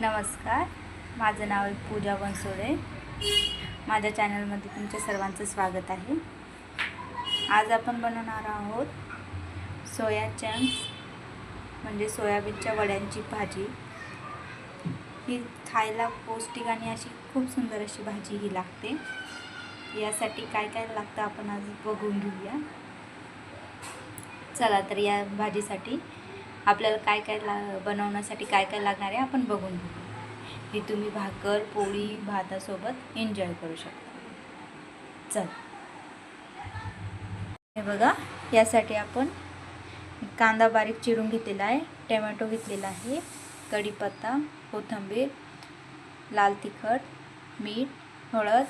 नमस्कार. माझं नाव आहे पूजा बनसोडे. माझ्या चॅनलमध्ये तुमच्या सर्वांचं स्वागत आहे. आज आपण बनवणार आहोत सोया चंक्स म्हणजे सोयाबीनच्या वड्यांची भाजी. ही खायला पौष्टिक आणि अशी खूप सुंदर अशी भाजी ही लागते. यासाठी काय काय लागतं आपण आज बघून घेऊया. चला तर या भाजीसाठी आपल्याला काय काय ला बनवण्यासाठी काय काय लागणार आहे आपण बघून घेऊ ही तुम्ही भाकर पोळी भातासोबत एन्जॉय करू शकता. चल. हे बघा यासाठी आपण कांदा बारीक चिरून घेतलेला आहे टमॅटो घेतलेला आहे कढीपत्ता कोथिंबीर लाल तिखट मीठ हळद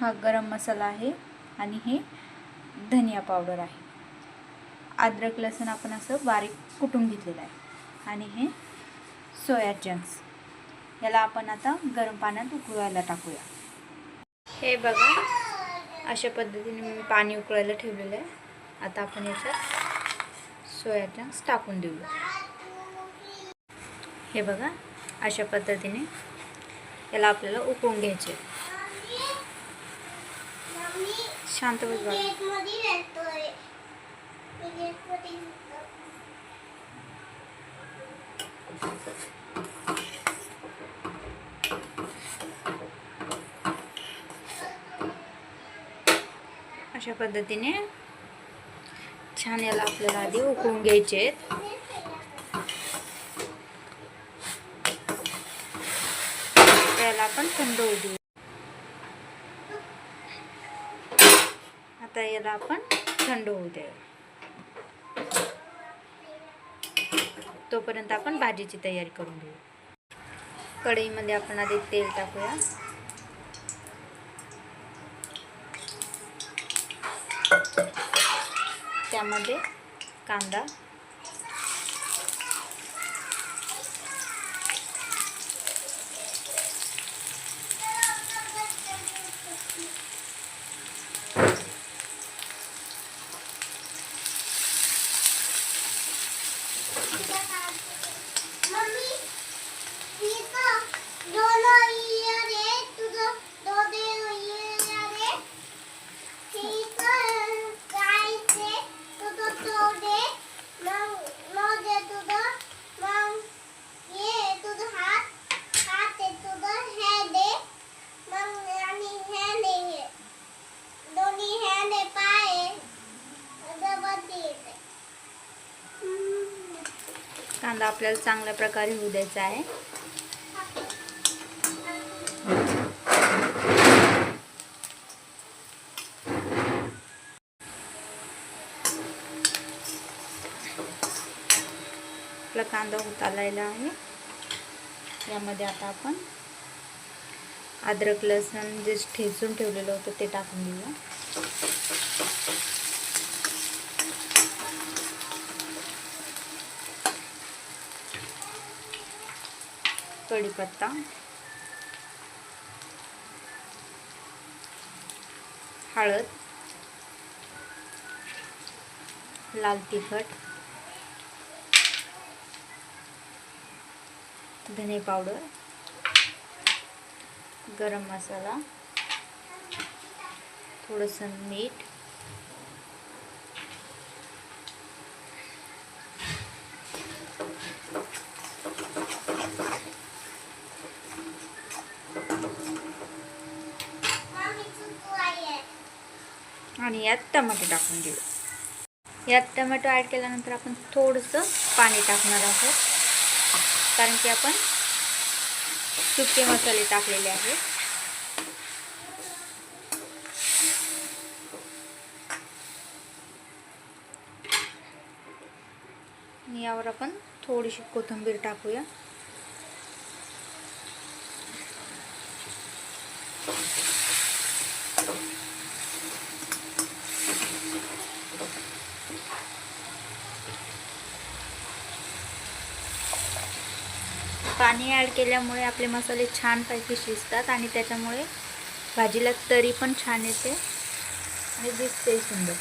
हा गरम मसाला आहे आणि हे धनिया पावडर आहे. अद्रक लसूण आपण असं बारीक कुटून घेतलेलं आहे. आणि हे सोया चंक्स. याला आपण आता गरम पाण्यात उकळायला टाकूया. हे बघा अशा पद्धतीने मी पाणी उकळायला ठेवलेलं आहे. आता आपण याच्यात सोया चंक्स टाकून देऊया. हे बघा अशा पद्धतीने याला आपल्याला उकळून घ्यायचे. शांत बघा अशा पद्धतीने छान याला आपल्याला आधी उकळून घ्यायचे आहेत. त्याला आपण थंड होऊ देऊ. आता याला आपण थंड होऊ द्या तोपर्यंत आपण भाजीची तयारी करून घेऊ. कढईमध्ये आपण आधी तेल टाकूया. त्यामध्ये कांदा कांदा आपल्याला चांगल्या प्रकारे होऊ द्यायचा आहे. आपला कांदा होत आहे. यामध्ये आता आपण अद्रक लसूण जे ठेचून ठेवलेलं होतं ते टाकून देऊया. कढीपत्ता. हळद. लाल तिखट. धने पावडर. गरम मसाला. थोडंसं मीठ. आणि यात टमाटो टाकून देऊ यात टमॅटो ॲड केल्यानंतर आपण थोडंसं पाणी टाकणार आहोत. कारण की आपण सुके मसाले टाकलेले आहेत. यावर आपण थोडीशी कोथिंबीर टाकूया. पाणी ॲड केल्यामुळे आपले मसाले छानपैकी शिजतात आणि त्याच्यामुळे भाजीला तरी पण छान येते आणि दिसते सुंदर.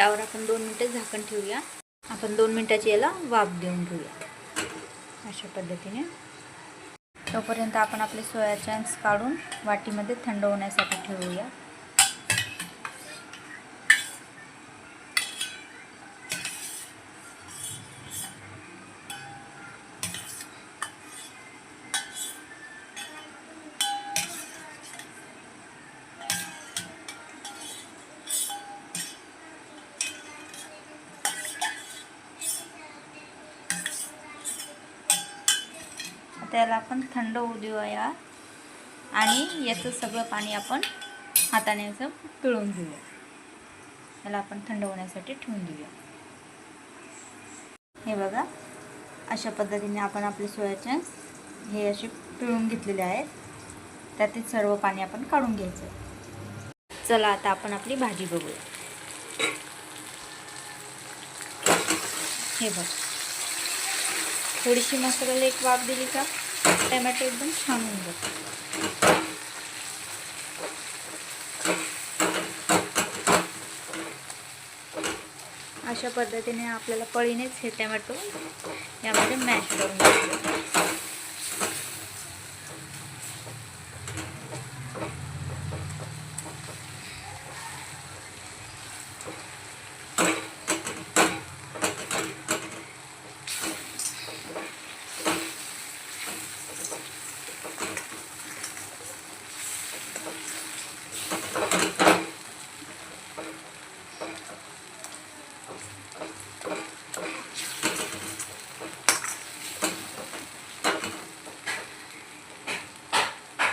त्यावर आपण दोन मिनटं झाकण ठेवूया. आपण दोन मिनटाची याला वाफ देऊन घेऊया अशा पद्धतीने. तोपर्यंत आपण आपले सोया चंक्स काढून वाटीमध्ये थंड होण्यासाठी ठेवूया. त्याला आपण थंड होऊ देऊया. आणि याचं सगळं पाणी आपण हाताने असं पिळून घेऊया. याला आपण थंड होण्यासाठी ठेवून देऊया. हे बघा अशा पद्धतीने आपण आपले सोया हे असे पिळून घेतलेले आहेत. त्यातील सर्व पाणी आपण काढून घ्यायचं. चला आता आपण आपली भाजी बघूया. हे बघ. थोडीशी मसाल्याला एक वाफ दिली का? टमॅटो एकदम छान होऊन जातो अशा पद्धतीने आपल्याला पळीनेच हे टमॅटो यामध्ये मॅश करून घ्यायचं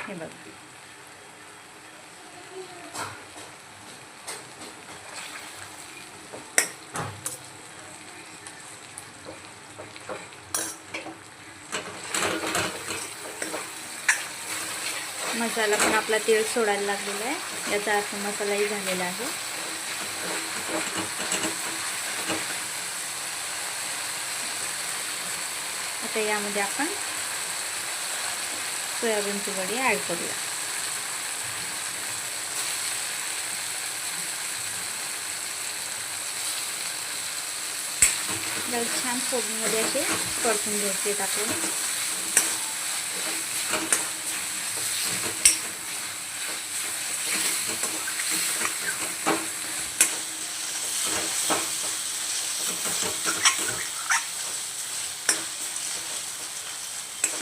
हे बघा मसाला पण आपला तेल सोडायला लागलेला आहे. याचा अर्थ मसालाही झालेला आहे. आता यामध्ये आपण सोयाबीनची वडी ॲड करूया. छान फोडणीमध्ये असे परतून घ्यायचे आपण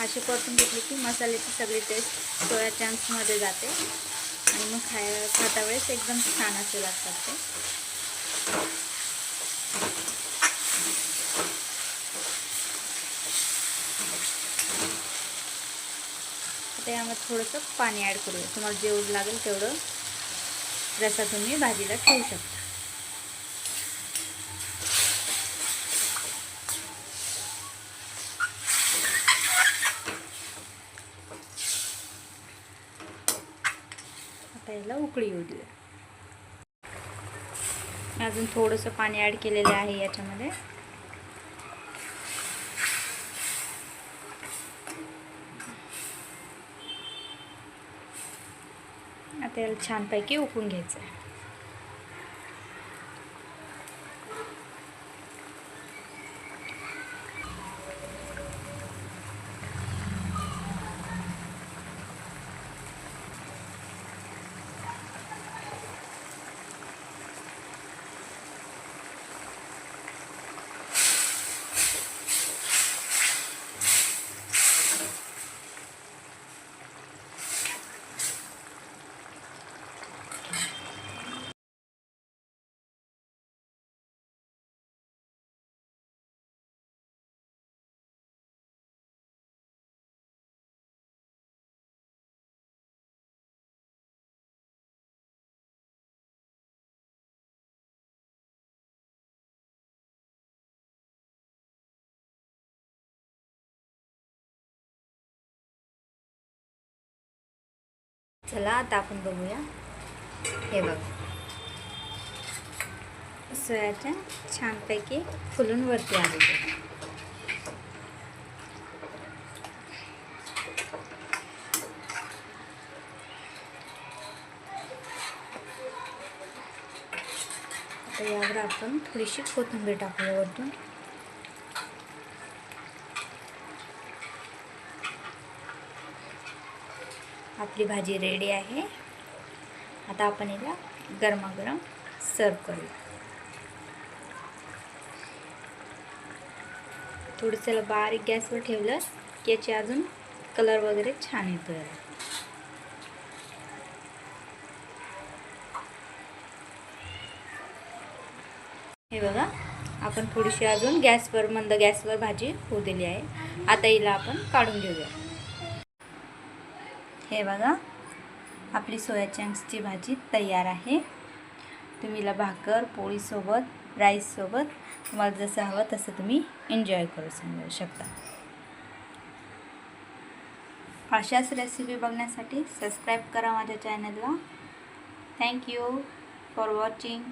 अशी परतून घेतली की मसाल्याची सगळी टेस्ट सोया चंक्समध्ये जाते. आणि मग खाय खाता वेळेस एकदम छान असे लागतात ते. आता यामध्ये थोडंसं पाणी ॲड करूया. तुम्हाला जेवढं लागेल तेवढं रसा तुम्ही भाजीला ठेवू शकता. आता याला उकळी येऊ देऊया. अजून थोडंसं पाणी ॲड केलेलं आहे याच्यामध्ये. आता याला छानपैकी उकळून घ्यायचं आहे चला आता आपण बघूया. हे बघ. सोयाच्या छानपैकी फुलून वरती आले यावर आपण थोडीशी कोथिंबीर टाकूया वरतून. आपली भाजी रेडी आहे. आता आपण याला गरमागरम सर्व करूया थोडंसं बारीक गॅसवर ठेवलं की याची अजून कलर वगैरे छान येतो याला. हे बघा आपण थोडीशी अजून गॅसवर मंद गॅसवर भाजी होऊ दिली आहे. आता हिला आपण काढून घेऊया. हे बघा आपली सोया चंक्सची भाजी तयार आहे. तुम्ही भाकर पोळीसोबत राईससोबत तुम्हाला जसं हवं तसं तुम्ही एन्जॉय करू समजू शकता. अशाच रेसिपी बघण्यासाठी सबस्क्राईब करा माझ्या चॅनलला थँक्यू फॉर वॉचिंग